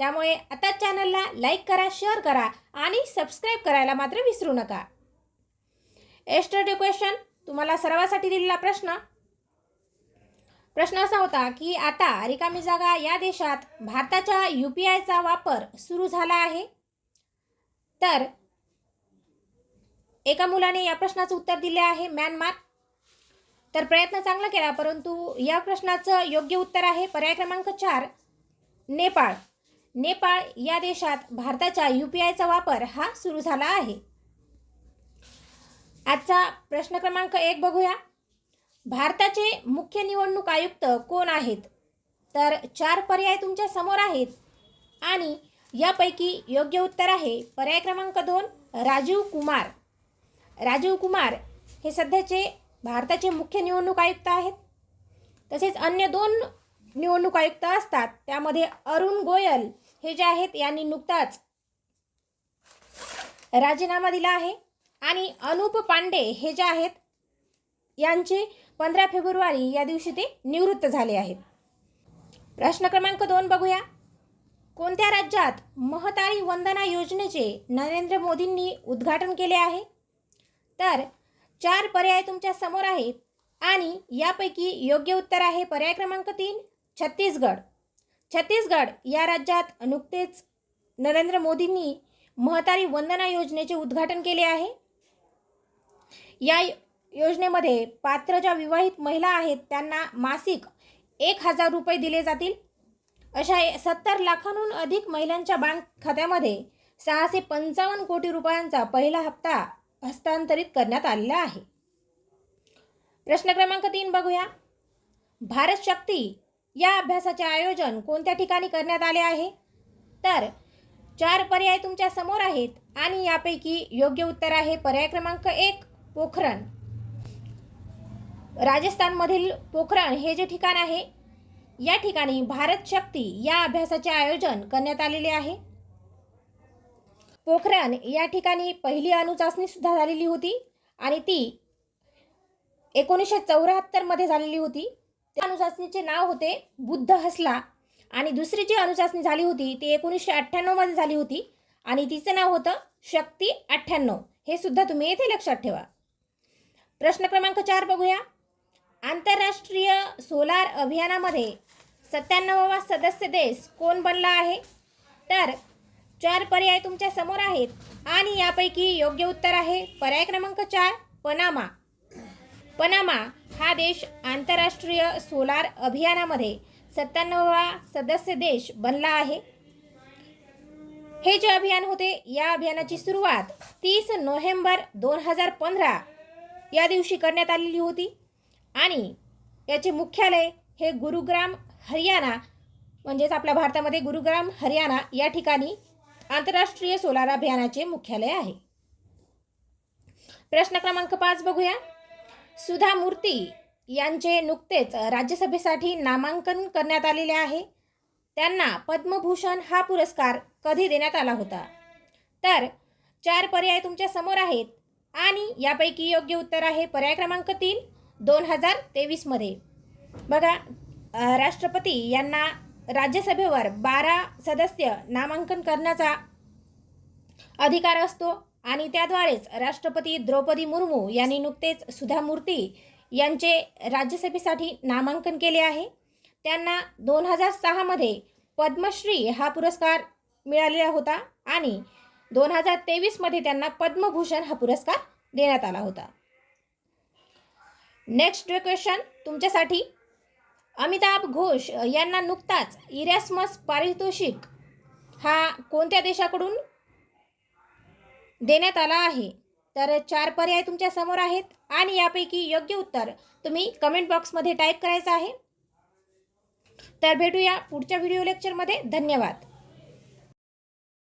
त्यामुळे आता चॅनलला लाईक करा शेअर करा आणि सबस्क्राईब करायला मात्र विसरू नका. एस्टरडे क्वेश्चन तुम्हाला सर्वासाठी दिलेला प्रश्न. प्रश्न असा होता की आता रिकामी जागा या देशात भारताच्या यू पी आयचा वापर सुरू झाला आहे. तर एका मुलाने या प्रश्नाचं उत्तर दिले आहे म्यानमार. तर प्रयत्न चांगला केला परंतु या प्रश्नाचं योग्य उत्तर आहे पर्याय क्रमांक चार नेपाळ. नेपाळ या देशात भारताच्या यू पी आयचा वापर हा सुरू झाला आहे. आजचा प्रश्न क्रमांक एक बघूया. भारताचे मुख्य निवडणूक आयुक्त कोण आहेत? तर चार पर्याय तुमच्यासमोर आहेत. आणि यापैकी योग्य उत्तर आहे पर्याय क्रमांक दोन राजीव कुमार. राजीव कुमार हे सध्याचे भारताचे मुख्य निवडणूक आयुक्त आहेत. तसेच अन्य दोन निवडणूक आयुक्त असतात. त्यामध्ये अरुण गोयल हे जे आहेत यांनी नुकताच राजीनामा दिला आहे. आणि अनुप पांडे हे जे आहेत यांचे पंधरा फेब्रुवारी या दिवशी ते निवृत्त झाले आहेत. प्रश्न क्रमांक दोन बघूया. कोणत्या राज्यात महतारी वंदना योजनेचे नरेंद्र मोदींनी उद्घाटन केले आहे? तर चार पर्याय तुमच्यासमोर आहेत. आणि यापैकी योग्य उत्तर आहे पर्याय क्रमांक तीन छत्तीसगड. छत्तीसगड या राज्यात नुकतेच नरेंद्र मोदींनी महतारी वंदना योजनेचे उद्घाटन केले आहे. या योजनेमध्ये पात्र ज्या विवाहित महिला आहेत त्यांना मासिक एक हजार रुपये दिले जातील. अशा सत्तर लाखांहून अधिक महिलांच्या बँक खात्यामध्ये सहाशे पंचावन्न कोटी रुपयांचा पहिला हप्ता हस्तांतरित करण्यात आलेला आहे. प्रश्न क्रमांक तीन बघूया. भारत शक्ती या अभ्यासाचे आयोजन कोणत्या ठिकाणी करण्यात आले आहे? तर चार पर्याय तुमच्यासमोर आहेत आणि यापैकी योग्य उत्तर आहे पर्याय क्रमांक एक पोखरण. राजस्थानमधील पोखरण हे जे ठिकाण आहे या ठिकाणी भारत शक्ती या अभ्यासाचे आयोजन करण्यात आलेले आहे. पोखरण या ठिकाणी पहिली अणुचाचणी सुद्धा झालेली होती आणि ती एकोणीसशे चौऱ्याहत्तरमध्ये झालेली होती. त्या नाव होते बुद्ध हसला. आणि दुसरी जी अनुशासनी झाली होती ती एकोणीसशे अठ्ठ्याण्णवमध्ये झाली होती. आणि तिचं नाव होतं शक्ती अठ्ठ्याण्णव. हे सुद्धा तुम्ही येथे लक्षात ठेवा. प्रश्न क्रमांक चार बघूया. आंतरराष्ट्रीय सोलार अभियानामध्ये सत्त्याण्णवावा सदस्य देश कोण बनला आहे? तर चार पर्याय तुमच्यासमोर आहेत. आणि यापैकी योग्य उत्तर आहे पर्याय क्रमांक चार पनामा. पनामा हा देश आंतरराष्ट्रीय सोलार अभियानामध्ये सत्त्याण्णववा सदस्य देश बनला आहे. हे जे अभियान होते या अभियानाची सुरुवात तीस नोव्हेंबर दोन हजार पंधरा या दिवशी करण्यात आलेली होती. आणि याचे मुख्यालय हे गुरुग्राम हरियाणा म्हणजेच आपल्या भारतामध्ये गुरुग्राम हरियाणा या ठिकाणी आंतरराष्ट्रीय सोलार अभियानाचे मुख्यालय आहे. प्रश्न क्रमांक पाच बघूया. सुधा मूर्ती यांचे नुकतेच राज्यसभेसाठी नामांकन करण्यात आलेले आहे. त्यांना पद्मभूषण हा पुरस्कार कधी देण्यात आला होता? तर चार पर्याय तुमच्यासमोर आहेत आणि यापैकी योग्य उत्तर आहे पर्याय क्रमांक तीन दोन हजार तेवीसमध्ये बघा राष्ट्रपती यांना राज्यसभेवर बारा सदस्य नामांकन करण्याचा अधिकार असतो. आणि त्याद्वारेच राष्ट्रपती द्रौपदी मुर्मू यांनी नुकतेच सुधा मूर्ती यांचे राज्यसभेसाठी नामांकन केले आहे. त्यांना दोन हजार सहामध्ये पद्मश्री हा पुरस्कार मिळालेला होता आणि दोन हजार तेवीसमध्ये त्यांना पद्मभूषण हा पुरस्कार देण्यात आला होता. नेक्स्ट क्वेश्चन तुमच्यासाठी. अमिताभ घोष यांना नुकताच इरॅस्मस पारितोषिक हा कोणत्या देशाकडून देण्यात आला आहे. तर चार पर्याय तुमच्यासमोर आहेत आणि यापैकी योग्य उत्तर तुम्ही कमेंट बॉक्समध्ये टाईप करायचं आहे. तर भेटूया पुढच्या व्हिडिओ लेक्चरमध्ये धन्यवाद.